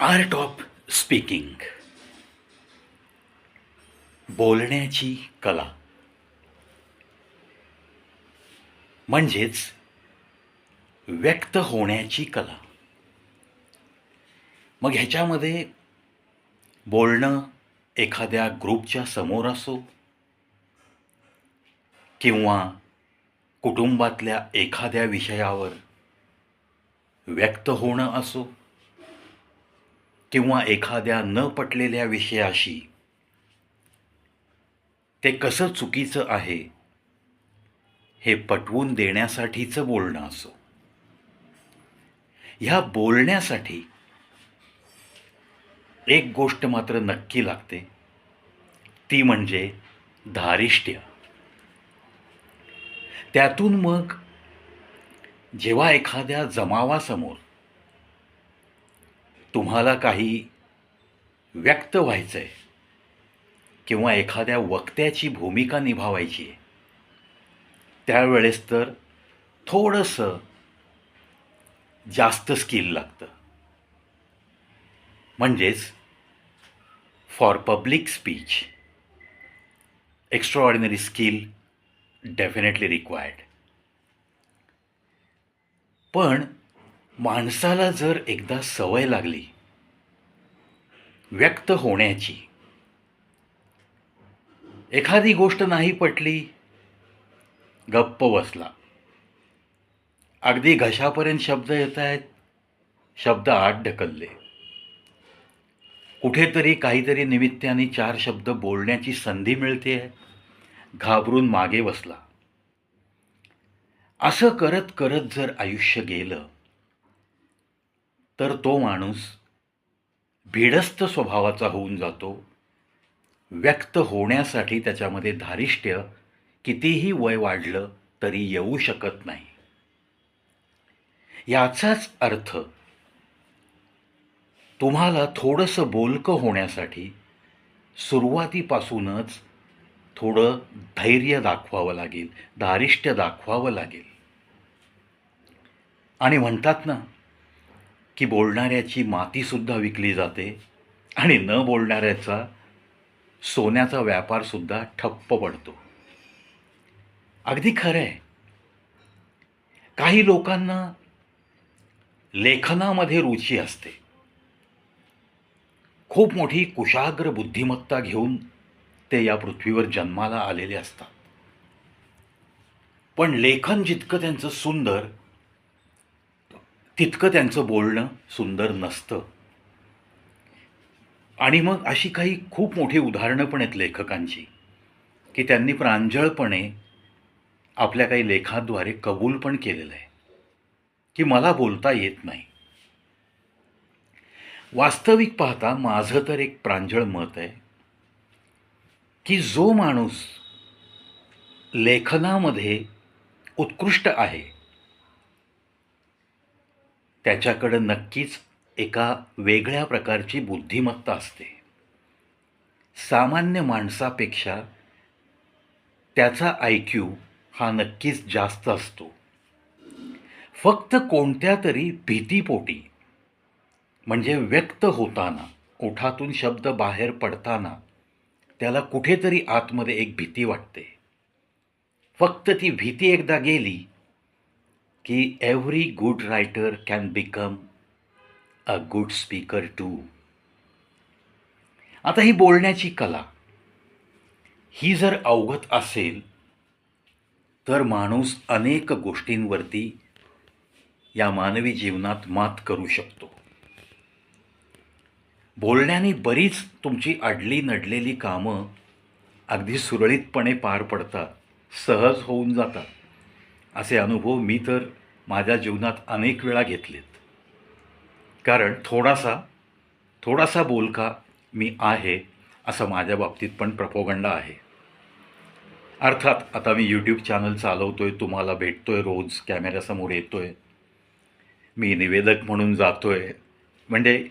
Art of speaking बोलण्याची कला. म्हणजेच व्यक्त होण्याची कला. मग ह्याच्यामध्ये बोलणं एखाद्या ग्रुपच्या समोर असो किंवा कुटुंबातल्या एखाद्या विषयावर व्यक्त होणं असो किंवा एखाद्या न पटलेल्या विषयाशी. ते कसं चुकीचं आहे हे पटवून देण्यासाठीचं बोलणं असो. ह्या बोलण्यासाठी एक गोष्ट मात्र नक्की लागते. ती म्हणजे धारिष्ट्य. त्यातून मग जेव्हा एखाद्या जमावासमोर तुम्हाला काही व्यक्त व्हायचं आहे किंवा एखाद्या वक्त्याची भूमिका निभावायची आहे त्यावेळेस तर थोडंसं जास्त स्किल लागतं. म्हणजेच for public speech extraordinary skill definitely required. पण माणसाला जर एकदा सवय लागली व्यक्त होण्याची एखादी गोष्ट नाही पटली गप्प बसला. अगदी घशापर्यंत शब्द येत आहेत शब्द आत ढकलले. कुठेतरी काहीतरी निमित्ताने चार शब्द बोलण्याची संधी मिळते घाबरून मागे बसला. असं करत करत जर आयुष्य गेलं तर तो माणूस भिडस्त स्वभावाचा होऊन जातो व्यक्त होण्यासाठी त्याच्यामध्ये धारिष्ट्य कितीही वय वाढलं तरी येऊ शकत नाही. याचाच अर्थ तुम्हाला थोडंसं बोलकं होण्यासाठी सुरुवातीपासूनच थोडं धैर्य दाखवावं लागेल धारिष्ट्य दाखवावं लागेल. आणि म्हणतात ना की बोलणाऱ्याची मातीसुद्धा विकली जाते आणि न बोलणाऱ्याचा सोन्याचा व्यापारसुद्धा ठप्प पडतो. अगदी खरं आहे. काही लोकांना लेखनामध्ये रुची असते. खूप मोठी कुशाग्र बुद्धिमत्ता घेऊन ते या पृथ्वीवर जन्माला आलेले असतात. पण लेखन जितकं त्यांचं सुंदर तितकं त्यांचं बोलणं सुंदर नसतं. आणि मग अशी काही खूप मोठी उदाहरणं पण आहेत लेखकांची की त्यांनी प्रांजळपणे आपल्या काही लेखाद्वारे कबूल पण केलेलं आहे की मला बोलता येत नाही. वास्तविक पाहता माझं तर एक प्रांजळ मत आहे की जो माणूस लेखनामध्ये उत्कृष्ट आहे त्याच्याकडं नक्कीच एका वेगळ्या प्रकारची बुद्धिमत्ता असते. सामान्य माणसापेक्षा त्याचा आय क्यू हा नक्कीच जास्त असतो. फक्त कोणत्या तरी भीतीपोटी म्हणजे व्यक्त होताना ओठातून शब्द बाहेर पडताना त्याला कुठेतरी आतमध्ये एक भीती वाटते. फक्त ती भीती एकदा गेली की every good writer can become a good speaker too आता ही बोलण्याची कला ही जर अवगत असेल तर माणूस अनेक गोष्टींवरती या मानवी जीवनात मात करू शकतो. बोलण्याने बरीच तुमची अडली नडलेली कामं अगदी सुरळीतपणे पार पडतात सहज होऊन जातात. असे अनुभव मी तर माझ्या जीवनात अनेक वेळा घेतलेत. कारण थोडासा थोडासा बोलका मी आहे असं माझ्या बाबतीत पण प्रपोगंडा आहे. अर्थात आता मी यूट्यूब चॅनल चालवतो आहे तुम्हाला भेटतो आहे रोज कॅमेऱ्यासमोर येतो आहे मी निवेदक म्हणून जातो आहे म्हणजे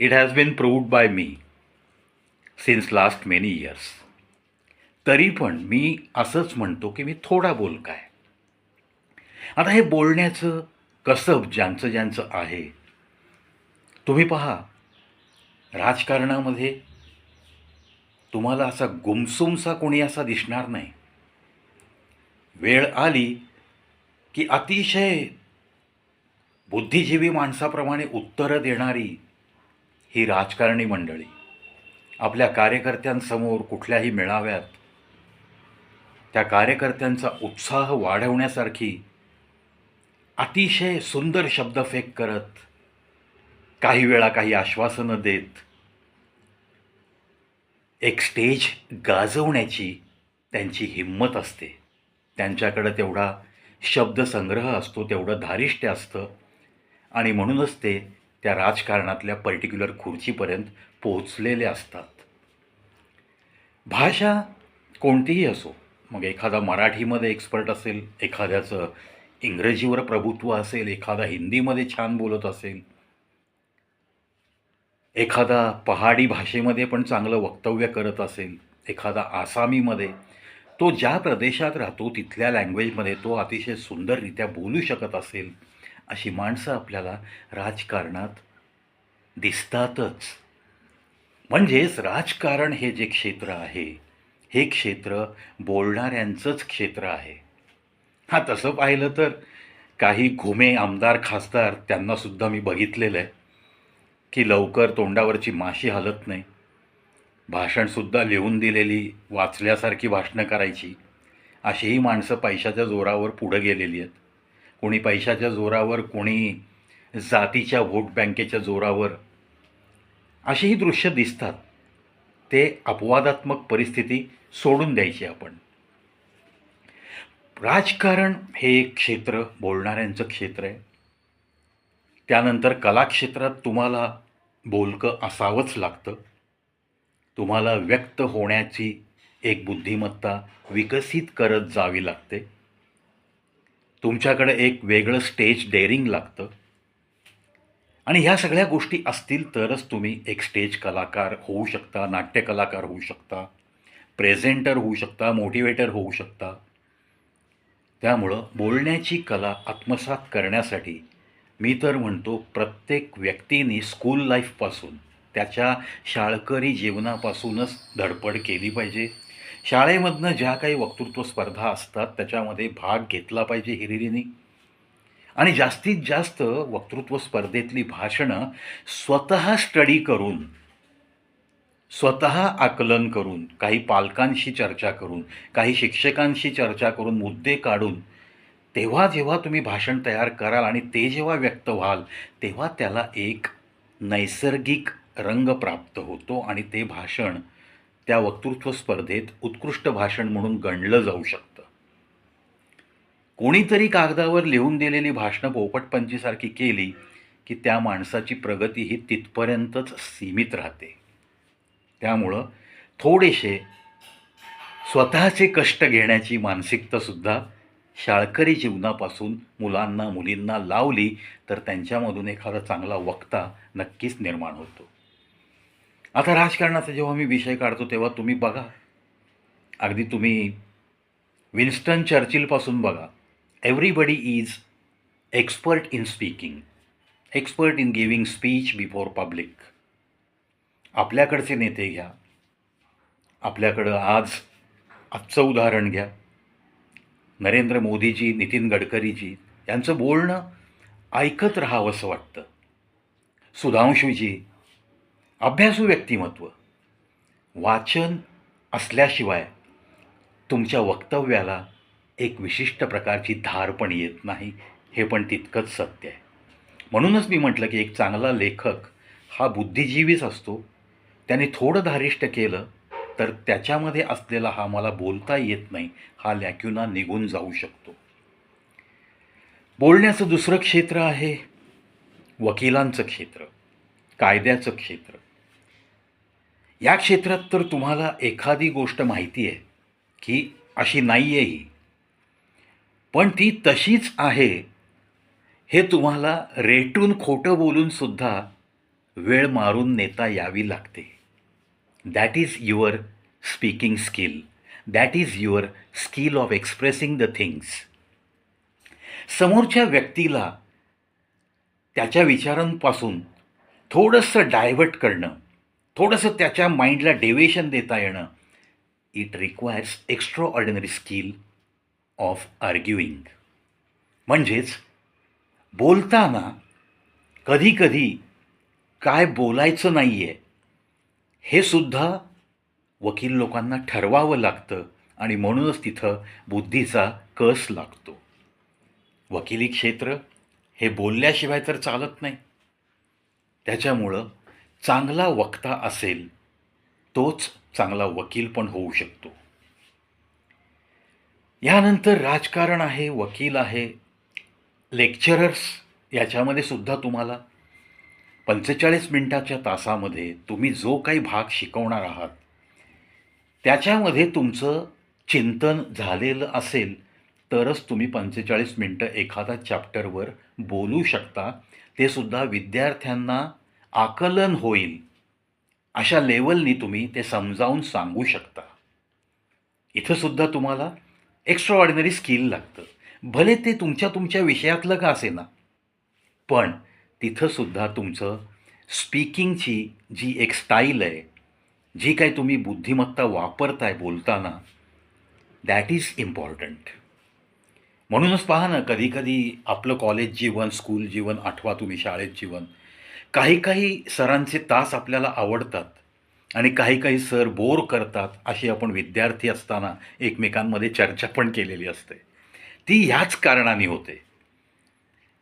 it has been proved by me since last many years तरी पण मी असंच म्हणतो की मी थोडा बोलका आहे. आता हे बोलण्याचं कसब ज्यांचं ज्यांचं आहे? तुम्ही पहा राजकारणामध्ये तुम्हाला असा गुमसुमसा कोणी असा दिसणार नाही. वेळ आली की अतिशय बुद्धिजीवी माणसाप्रमाणे उत्तरं देणारी ही राजकारणी मंडळी आपल्या कार्यकर्त्यांसमोर कुठल्याही मेळाव्यात त्या कार्यकर्त्यांचा उत्साह वाढवण्यासारखी अतिशय सुंदर शब्दफेक करत काही वेळा काही आश्वासनं देत एक स्टेज गाजवण्याची त्यांची हिंमत असते. त्यांच्याकडं तेवढा शब्दसंग्रह असतो तेवढं धारिष्ट्य असतं आणि म्हणूनच ते त्या राजकारणातल्या पर्टिक्युलर खुर्चीपर्यंत पोहोचलेले असतात. भाषा कोणतीही असो मग एखादा मराठीमध्ये एक्सपर्ट असेल एखाद्याचं इंग्रजीवर प्रभुत्व असेल एखादा हिंदीमध्ये छान बोलत असेल एखादा पहाडी भाषेमध्ये पण चांगलं वक्तव्य करत असेल एखादा आसामीमध्ये तो ज्या प्रदेशात राहतो तिथल्या लँग्वेजमध्ये तो अतिशय सुंदररित्या बोलू शकत असेल अशी माणसं आपल्याला राजकारणात दिसतातच. म्हणजेच राजकारण हे जे क्षेत्र आहे हे क्षेत्र बोलणाऱ्यांचंच क्षेत्र आहे. हा तसं पाहिलं तर काही घुमे आमदार खासदार त्यांनासुद्धा मी बघितलेलं आहे की लवकर तोंडावरची माशी हलत नाही. भाषणसुद्धा लिहून दिलेली वाचल्यासारखी भाषणं करायची. अशीही माणसं पैशाच्या जोरावर पुढं गेलेली आहेत. कोणी पैशाच्या जोरावर कोणी जातीच्या व्होट बँकेच्या जोरावर. अशीही दृश्य दिसतात. ते अपवादात्मक परिस्थिती सोडून द्यायची आपण. राजकारण हे एक क्षेत्र बोलणाऱ्यांचं क्षेत्र आहे. त्यानंतर कलाक्षेत्रात तुम्हाला बोलकं असावंच लागतं. तुम्हाला व्यक्त होण्याची एक बुद्धिमत्ता विकसित करत जावी लागते. तुमच्याकडे एक वेगळं स्टेज डेअरिंग लागतं. आणि ह्या सगळ्या गोष्टी असतील तरच तुम्ही एक स्टेज कलाकार होऊ शकता नाट्य कलाकार होऊ शकता प्रेझेंटर होऊ शकता मोटिवेटर होऊ शकता. त्यामुळं बोलण्याची कला आत्मसात करण्यासाठी मी तर म्हणतो प्रत्येक व्यक्तीने स्कूल लाईफपासून त्याच्या शाळकरी जीवनापासूनच धडपड केली पाहिजे. शाळेमधनं ज्या काही वक्तृत्व स्पर्धा असतात त्याच्यामध्ये भाग घेतला पाहिजे हिरिरीने. आणि जास्तीत जास्त वक्तृत्व स्पर्धेतली भाषणं स्वतः स्टडी करून स्वतः आकलन करून काही पालकांशी चर्चा करून काही शिक्षकांशी चर्चा करून मुद्दे काढून तेव्हा जेव्हा तुम्ही भाषण तयार कराल आणि ते जेव्हा व्यक्त व्हाल तेव्हा त्याला एक नैसर्गिक रंग प्राप्त होतो आणि ते भाषण त्या वक्तृत्व स्पर्धेत उत्कृष्ट भाषण म्हणून गणलं जाऊ शकतं. कोणीतरी कागदावर लिहून दिलेली भाषणं पोपटपंचीसारखी केली की त्या माणसाची प्रगती ही तिथपर्यंतच सीमित राहते. त्यामुळं थोडेसे स्वतःचे कष्ट घेण्याची मानसिकतासुद्धा शाळकरी जीवनापासून मुलांना मुलींना लावली तर त्यांच्यामधून एखादा चांगला वक्ता नक्कीच निर्माण होतो. आता राजकारणाचा जेव्हा मी विषय काढतो तेव्हा तुम्ही बघा. अगदी तुम्ही विन्स्टन चर्चिलपासून बघा. Everybody is expert in speaking expert in giving speech before public आपल्याकडचे नेते घ्या. आपल्याकडं आज आजचं उदाहरण घ्या. नरेंद्र मोदीजी नितीन गडकरीजी यांचं बोलणं ऐकत राहावंसं वाटतं. सुधांशूजी अभ्यासू व्यक्तिमत्व वाचन असल्याशिवाय तुमच्या वक्तव्याला एक विशिष्ट प्रकारची धार पण येत नाही हे पण तितकंच सत्य आहे. म्हणूनच मी म्हटलं की एक चांगला लेखक हा बुद्धिजीवीच असतो. त्याने थोडं धारिष्ट केलं तर त्याच्यामध्ये असलेला हा मला बोलता येत नाही हा लॅक्युना निघून जाऊ शकतो. बोलण्याचं दुसरं क्षेत्र आहे वकिलांचं क्षेत्र कायद्याचं क्षेत्र. या क्षेत्रात तर तुम्हाला एखादी गोष्ट माहिती आहे की अशी नाही आहे ही. पण ती तशीच आहे हे तुम्हाला रेटून खोटं बोलून सुद्धा वेळ मारून नेता यावी लागते. That is your speaking skill that is your skill of expressing the things समोरच्या व्यक्तीला त्याच्या विचारांपासून थोडंसं डायव्हर्ट करणं थोडंसं त्याच्या माइंडला डेव्हिएशन देता येणं it requires extraordinary skill of arguing म्हणजेच बोलताना कधीकधी काय बोलायचं नाही आहे हे सुद्धा वकील लोकांना ठरवावं लागतं आणि म्हणूनच तिथं बुद्धीचा कस लागतो. वकिली क्षेत्र हे बोलल्याशिवाय तर चालत नाही. त्याच्यामुळं चांगला वक्ता असेल तोच चांगला वकील पण होऊ शकतो. यानंतर राजकारण आहे वकील आहे लेक्चरर्स याच्यामध्ये सुद्धा तुम्हाला पंचेचाळीस मिनटाच्या तासामध्ये तुम्ही जो काही भाग शिकवणार आहात त्याच्यामध्ये तुमचं चिंतन झालेलं असेल तरच तुम्ही पंचेचाळीस मिनटं एखादा चॅप्टरवर बोलू शकता. ते सुद्धा विद्यार्थ्यांना आकलन होईल. अशा लेवलनी तुम्ही ते समजावून सांगू शकता. इथंसुद्धा तुम्हाला एक्स्ट्रा ऑर्डिनरी स्किल लागतं. भले ते तुमच्या तुमच्या विषयातलं का असे ना पण तिथं सुद्धा तुमचं स्पीकिंगची जी एक स्टाईल आहे जी काही तुम्ही बुद्धिमत्ता वापरताय बोलताना दॅट इज इम्पॉर्टंट म्हणूनच पहा ना कधीकधी आपलं कॉलेज जीवन स्कूल जीवन आठवा तुम्ही शाळेत जीवन काही काही सरांचे तास आपल्याला आवडतात आणि काही काही सर बोर करतात अशी आपण विद्यार्थी असताना एकमेकांमध्ये चर्चा पण केलेली असते. ती ह्याच कारणाने होते.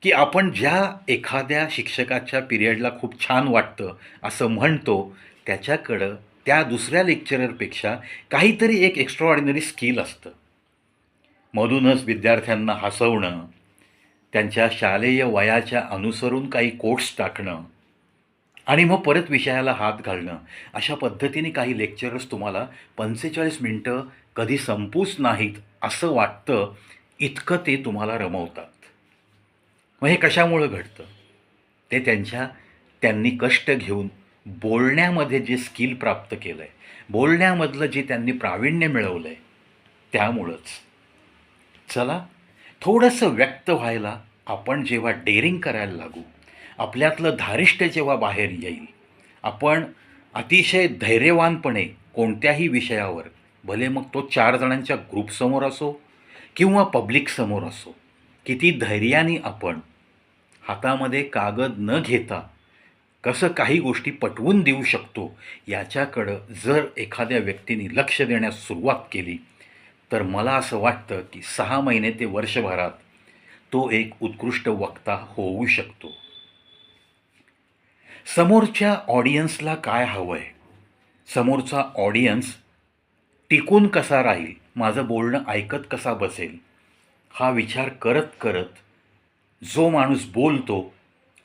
की आपण ज्या एखाद्या शिक्षकाच्या पिरियडला खूप छान वाटतं असं म्हणतो त्याच्याकडं त्या दुसऱ्या लेक्चररपेक्षा काहीतरी एक एक्स्ट्रा ऑर्डिनरी स्किल असतं. मधूनच विद्यार्थ्यांना हसवणं त्यांच्या शालेय वयाच्या अनुसरून काही कोट्स टाकणं आणि मग परत विषयाला हात घालणं अशा पद्धतीने काही लेक्चरर्स तुम्हाला पंचेचाळीस मिनटं कधी संपूच नाहीत असं वाटतं इतकं ते तुम्हाला रमवतात. मग हे कशामुळं घडतं? ते त्यांच्या त्यांनी कष्ट घेऊन बोलण्यामध्ये जे स्किल प्राप्त केलं आहे बोलण्यामधलं जे त्यांनी प्रावीण्य मिळवलं आहे त्यामुळंच. चला थोडंसं व्यक्त व्हायला आपण जेव्हा डेअरिंग करायला लागू आपल्यातलं धारिष्ट्य जेव्हा बाहेर येईल आपण अतिशय धैर्यवानपणे कोणत्याही विषयावर भले मग तो चार जणांच्या ग्रुपसमोर असो किंवा पब्लिकसमोर असो किती धैर्याने आपण हातामध्ये कागद न घेता कसं काही गोष्टी पटवून देऊ शकतो याच्याकडं जर एखाद्या व्यक्तीने लक्ष देण्यास सुरुवात केली तर मला असं वाटतं की सहा महिने ते वर्षभरात तो एक उत्कृष्ट वक्ता होऊ शकतो. समोरच्या ऑडियन्सला काय हवं आहे समोरचा ऑडियन्स टिकून कसा राहील? माझं बोलणं ऐकत कसा बसेल? हा विचार करत करत जो माणूस बोलतो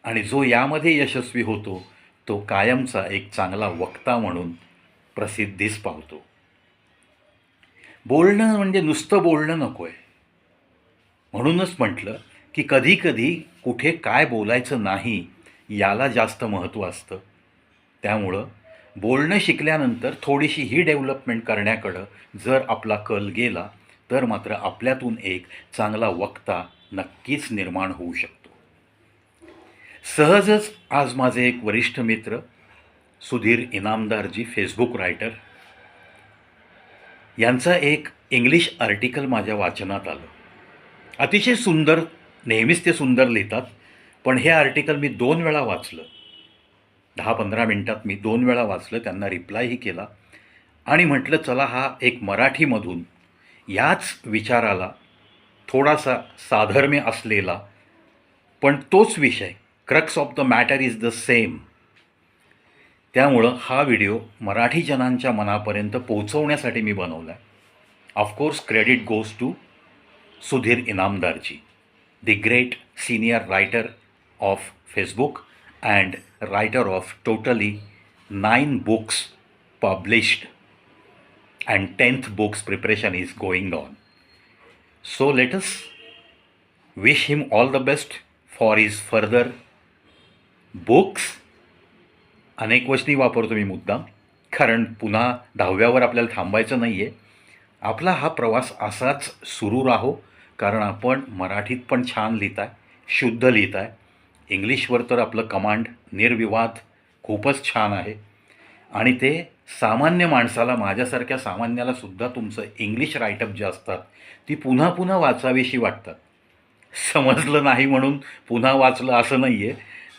आणि जो यामध्ये यशस्वी होतो तो कायमचा एक चांगला वक्ता म्हणून प्रसिद्धीस पावतो. बोलणं म्हणजे नुसतं बोलणं नको आहे म्हणूनच म्हटलं की कधीकधी कुठे काय बोलायचं नाही याला जास्त महत्त्व असतं. त्यामुळं बोलणं शिकल्यानंतर थोडीशी ही डेव्हलपमेंट करण्याकडं जर आपला कल गेला तर मात्र आपल्यातून एक चांगला वक्ता नक्कीच निर्माण होऊ शकतो. सहजच आज माझे एक वरिष्ठ मित्र सुधीर इनामदारजी फेसबुक रायटर यांचा एक इंग्लिश आर्टिकल माझ्या वाचनात आलं. अतिशय सुंदर नेहमीच ते सुंदर लिहितात पण हे आर्टिकल मी दोन वेळा वाचलं. दहा पंधरा मिनटात मी दोन वेळा वाचलं त्यांना रिप्लायही केला आणि म्हटलं चला हा एक मराठीमधून याच विचाराला थोडासा साधर्म्य असलेला पण तोच विषय crux of the matter is the same. त्यामुळं हा व्हिडिओ मराठी जनांच्या मनापर्यंत पोहोचवण्यासाठी मी बनवला आहे of course credit goes to Sudhir इनामदारजी the great senior writer of Facebook and writer of totally nine books published and tenth books preparation is going on so let's wish him all the best for his further books अनेक वचनी वापरतो मी मुद्दा कारण पुन्हा दहाव्यावर आपल्याला थांबायचं नाही आहे आपला हा प्रवास असाच सुरू राहो कारण आपण मराठीत पण छान लिहित आहे शुद्ध लिहित आहे इंग्लिशवर तर आपलं कमांड निर्विवाद खूपच छान आहे. आणि ते सामान्य माणसाला माझ्यासारख्या सामान्याला सुद्धा तुमचं इंग्लिश रायटअप जे असतात ती पुन्हा पुन्हा वाचावीशी वाटतात. समजलं नाही म्हणून पुन्हा वाचलं असं नाही आहे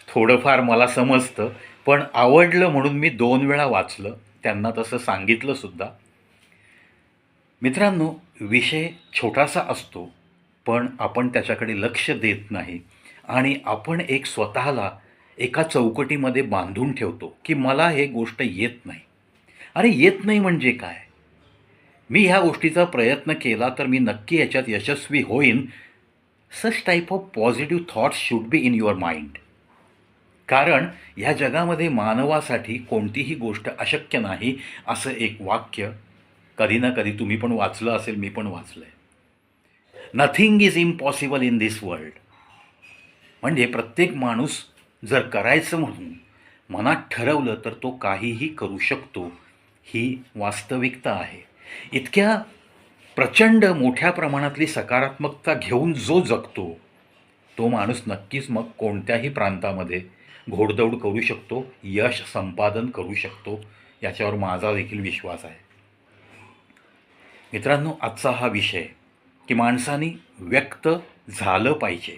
थोडंफार मला समजतं पण आवडलं म्हणून मी दोन वेळा वाचलं त्यांना तसं सांगितलं सुद्धा. मित्रांनो विषय छोटासा असतो पण आपण त्याच्याकडे लक्ष देत नाही. आणि आपण एक स्वतःला एका चौकटीमध्ये बांधून ठेवतो की मला हे गोष्ट येत नाही. अरे येत नाही म्हणजे काय? मी ह्या गोष्टीचा प्रयत्न केला तर मी नक्की याच्यात यशस्वी होईन. Such type of positive thoughts should be in your mind कारण ह्या जगामध्ये मानवासाठी कोणतीही गोष्ट अशक्य नाही असं एक वाक्य कधी ना कधी तुम्ही पण वाचलं असेल मी पण वाचलं आहे nothing is impossible in this world म्हणजे प्रत्येक माणूस जर करायचं म्हणून मनात ठरवलं तर तो काहीही करू शकतो. ही वास्तविकता आहे. इतक्या प्रचंड मोठ्या प्रमाणातली सकारात्मकता घेऊन जो जगतो तो माणूस नक्कीच मग कोणत्याही प्रांतामध्ये घोडदौड करू शकतो यश संपादन करू शकतो याच्यावर माझा देखील विश्वास आहे. मित्रांनो आजचा हा विषय की माणसाने व्यक्त झालं पाहिजे.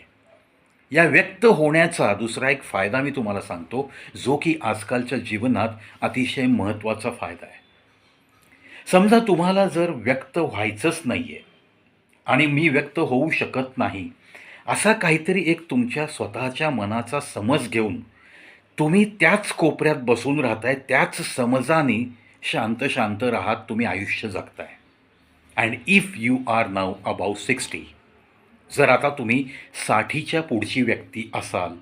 या व्यक्त होण्याचा दुसरा एक फायदा मी तुम्हाला सांगतो जो की आजकालच्या जीवनात अतिशय महत्त्वाचा फायदा आहे. समजा तुम्हाला जर व्यक्त व्हायचंच नाही आहे आणि मी व्यक्त होऊ शकत नाही असा काहीतरी एक तुमच्या स्वतःच्या मनाचा समज घेऊन तुम्ही त्याच कोपऱ्यात बसून राहताय त्याच समजाने शांत शांत राहत तुम्ही आयुष्य जगताय. And if you are now about sixty जर आता तुम्ही साठीच्या पुढची व्यक्ती असाल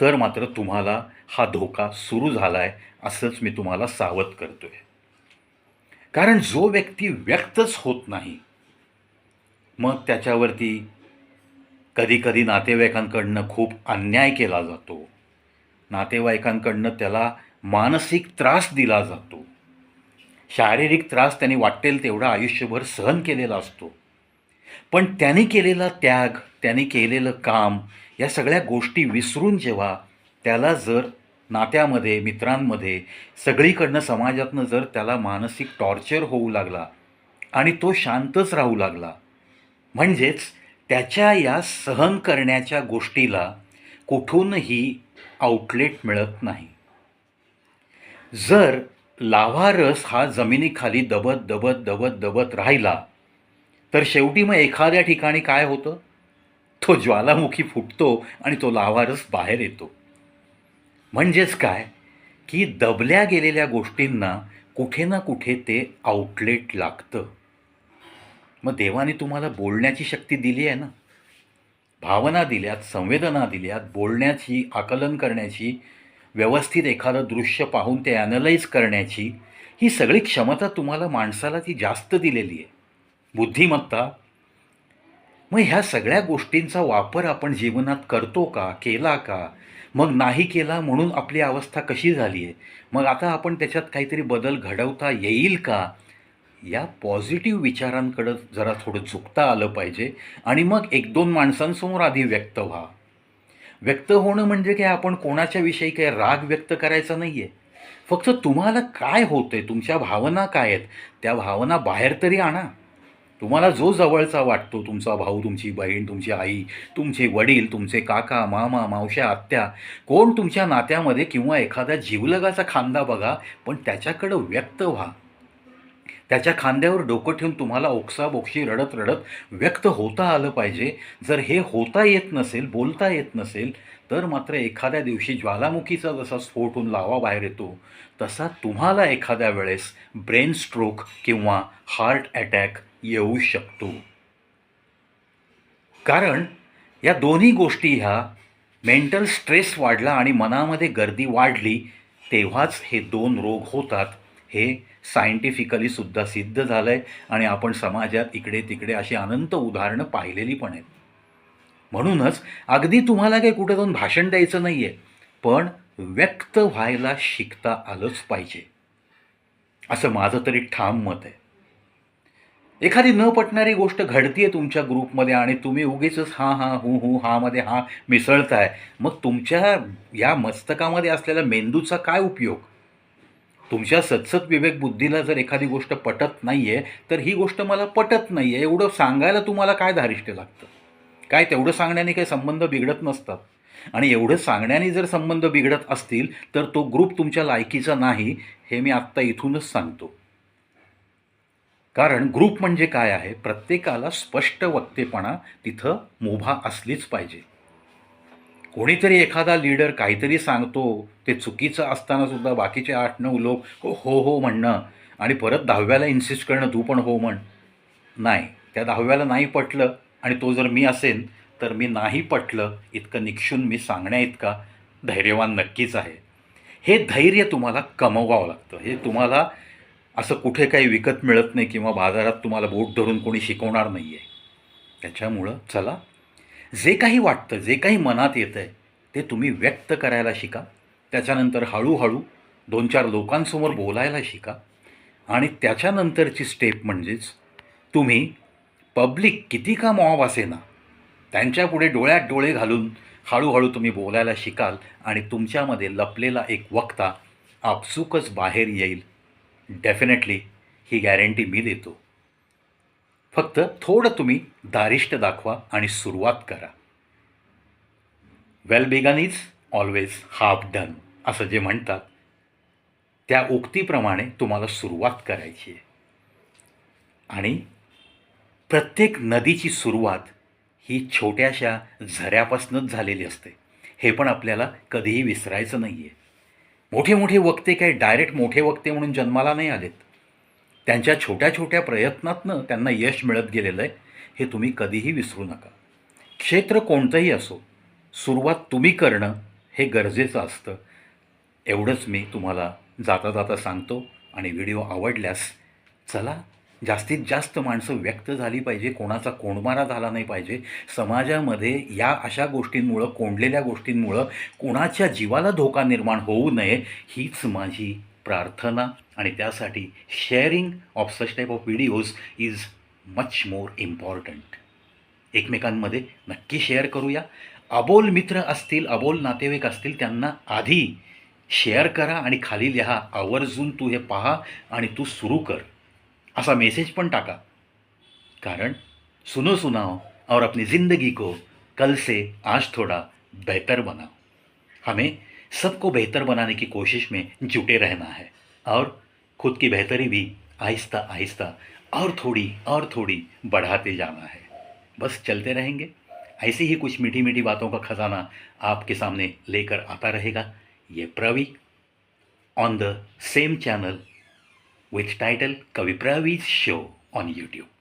तर मात्र तुम्हाला हा धोका सुरू झाला आहे असंच मी तुम्हाला सावध करतो आहे कारण जो व्यक्ती व्यक्तच होत नाही मग त्याच्यावरती कधीकधी नातेवाईकांकडनं खूप अन्याय केला जातो. नातेवाईकांकडनं त्याला मानसिक त्रास दिला जातो. शारीरिक त्रास त्याने वाटेल तेवढा आयुष्यभर सहन केलेला असतो. पण त्याने केलेला त्याग त्याने केलेलं काम या सगळ्या गोष्टी विसरून जेव्हा त्याला जर नात्यामध्ये मित्रांमध्ये सगळीकडनं समाजातनं जर त्याला मानसिक टॉर्चर होऊ लागला आणि तो शांतच राहू लागला म्हणजेच त्याच्या या सहन करण्याच्या गोष्टीला कुठूनही आउटलेट मिळत नाही. जर लाव्हारस हा जमिनीखाली दबत दबत दबत दबत राहिला तर शेवटी मग एखाद्या ठिकाणी काय होतं? तो ज्वालामुखी फुटतो आणि तो लाव्हारस बाहेर येतो. म्हणजेच काय? की दबल्या गेलेल्या गोष्टींना कुठे ना कुठे ते आउटलेट लागतं. मग देवाने तुम्हाला बोलण्याची शक्ती दिली आहे ना? भावना दिल्यात संवेदना दिल्यात बोलण्याची आकलन करण्याची व्यवस्थित एखादं दृश्य पाहून ते ॲनलाईज करण्याची ही सगळी क्षमता तुम्हाला माणसाला ती जास्त दिलेली आहे. बुद्धिमत्ता. मग ह्या सगळ्या गोष्टींचा वापर आपण जीवनात करतो का केला का? मग नाही केला म्हणून आपली अवस्था कशी झाली आहे? मग आता आपण त्याच्यात काहीतरी बदल घडवता येईल का? या पॉझिटिव्ह विचारांकडं जरा थोडं झुकता आलं पाहिजे आणि मग एक दोन माणसांसमोर आधी व्यक्त व्हा. व्यक्त होणं म्हणजे काय? आपण कोणाच्याविषयी काही राग व्यक्त करायचा नाही आहे फक्त तुम्हाला काय होतं आहे तुमच्या भावना काय आहेत? त्या भावना बाहेर तरी आणा. तुम्हाला जो जवळचा वाटतो तुमचा भाऊ तुमची बहीण तुमची आई तुमचे वडील तुमचे काका मामा मावश्या आत्या कोण तुमच्या नात्यामध्ये किंवा एखाद्या जीवलगाचा खांदा बघा पण त्याच्याकडं व्यक्त व्हा. त्याच्या खांद्यावर डोकं ठेवून तुम्हाला ओक्साबोक्षी रडत रडत व्यक्त होता आलं पाहिजे. जर हे होता येत नसेल बोलता येत नसेल तर मात्र एखाद्या दिवशी ज्वालामुखीचा जसा स्फोट होऊन लावा बाहेर येतो तसा तुम्हाला एखाद्या वेळेस ब्रेन स्ट्रोक किंवा हार्ट अटॅक येऊ शकतो. कारण या दोन्ही गोष्टी ह्या मेंटल स्ट्रेस वाढला आणि मनामध्ये गर्दी वाढली तेव्हाच हे दोन रोग होतात. हे सायंटिफिकली सुद्धा सिद्ध झालं आहे आणि आपण समाजात इकडे तिकडे अशी अनंत उदाहरणं पाहिलेली पण आहेत. म्हणूनच अगदी तुम्हाला काही कुठं जाऊन भाषण द्यायचं नाही आहे पण व्यक्त व्हायला शिकता आलंच पाहिजे. असं माझं तरी ठाम मत आहे. एखादी न पटणारी गोष्ट घडतीये तुमच्या ग्रुपमध्ये आणि तुम्ही उगीच हां हां हू हू मध्ये हा मिसळताय. मग तुमच्या या मस्तकामध्ये असलेल्या मेंदूचा काय उपयोग? तुमच्या सतसत विवेक बुद्धीला जर एखादी गोष्ट पटत नाही आहे तर ही गोष्ट मला पटत नाही आहे एवढं सांगायला तुम्हाला काय धारिष्ट्य लागतं? काय तेवढं सांगण्याने काही संबंध बिघडत नसतात. आणि एवढं सांगण्याने जर संबंध बिघडत असतील तर तो ग्रुप तुमच्या लायकीचा नाही हे मी आत्ता इथूनच सांगतो. कारण ग्रुप म्हणजे काय आहे? प्रत्येकाला स्पष्ट वक्तेपणा तिथं मुभा असलीच पाहिजे. कोणीतरी एखादा लीडर काहीतरी सांगतो ते चुकीचं असताना सुद्धा बाकीचे आठ नऊ लोक हो हो, हो म्हणणं आणि परत दहाव्याला इन्सिस्ट करणं तू पण हो म्हण. नाही. त्या दहाव्याला नाही पटलं आणि तो जर मी असेन तर मी नाही पटलं. इतकं निक्षून मी सांगण्या इतका धैर्यवान नक्कीच आहे. हे धैर्य तुम्हाला कमवावं लागतं. हे तुम्हाला असं कुठे काही विकत मिळत नाही किंवा बाजारात तुम्हाला बोट धरून कोणी शिकवणार नाही आहे त्याच्यामुळं चला जे काही वाटतं जे काही मनात येतं आहे ते तुम्ही व्यक्त करायला शिका. त्याच्यानंतर हळूहळू दोन चार लोकांसमोर बोलायला शिका. आणि त्याच्यानंतरची स्टेप म्हणजेच तुम्ही पब्लिक किती का मॉब असेना त्यांच्यापुढे डोळ्यात डोळे घालून हळूहळू तुम्ही बोलायला शिकाल आणि तुमच्यामध्ये लपलेला एक वक्ता आपसुकच बाहेर येईल. डेफिनेटली ही गॅरंटी मी देतो. फक्त थोडं तुम्ही दारिष्ट दाखवा आणि सुरुवात करा. Well begun is always half done असं जे म्हणतात. त्या उक्तीप्रमाणे तुम्हाला सुरुवात करायची आहे. आणि प्रत्येक नदीची सुरुवात ही छोट्याशा झऱ्यापासूनच झालेली असते. हे पण आपल्याला कधीही विसरायचं नाही आहे मोठे मोठे वक्ते काही डायरेक्ट मोठे वक्ते म्हणून जन्माला नाही आलेत. त्यांच्या छोट्या छोट्या प्रयत्नातनं त्यांना यश मिळत गेलेलं आहे हे तुम्ही कधीही विसरू नका. क्षेत्र कोणतंही असो सुरुवात तुम्ही करणं हे गरजेचं असतं. एवढंच मी तुम्हाला जाता जाता सांगतो आणि व्हिडिओ आवडल्यास चला जास्तीत जास्त माणसं व्यक्त झाली पाहिजे कोणाचा कोंडमारा झाला नाही पाहिजे. समाजामध्ये या अशा गोष्टींमुळं कोंडलेल्या गोष्टींमुळं कोणाच्या जीवाला धोका निर्माण होऊ नये हीच माझी प्रार्थना. आणि त्यासाठी sharing of such type of videos is much more important एकमेकांमध्ये नक्की शेअर करूया. अबोल मित्र असतील अबोल नातेवाईक असतील त्यांना आधी शेअर करा आणि खाली लिहा आवर्जून तू हे पहा आणि तू सुरू कर. असा मेसेज पण टाका. कारण सुनो सुनाओ और अपनी ज़िंदगी को कल से आज थोड़ा बेहतर बनाओ. हमें सबको बेहतर बनाने की कोशिश में जुटे रहना है और खुद की बेहतरी भी आहिस्ता आहिस्ता और थोड़ी और थोड़ी बढ़ाते जाना है। बस चलते रहेंगे। ऐसी ही कुछ मीठी मीठी बातों का खजाना आपके सामने लेकर आता रहेगा। ये Pravi on the same channel with title Kavi Pravi's Show on YouTube.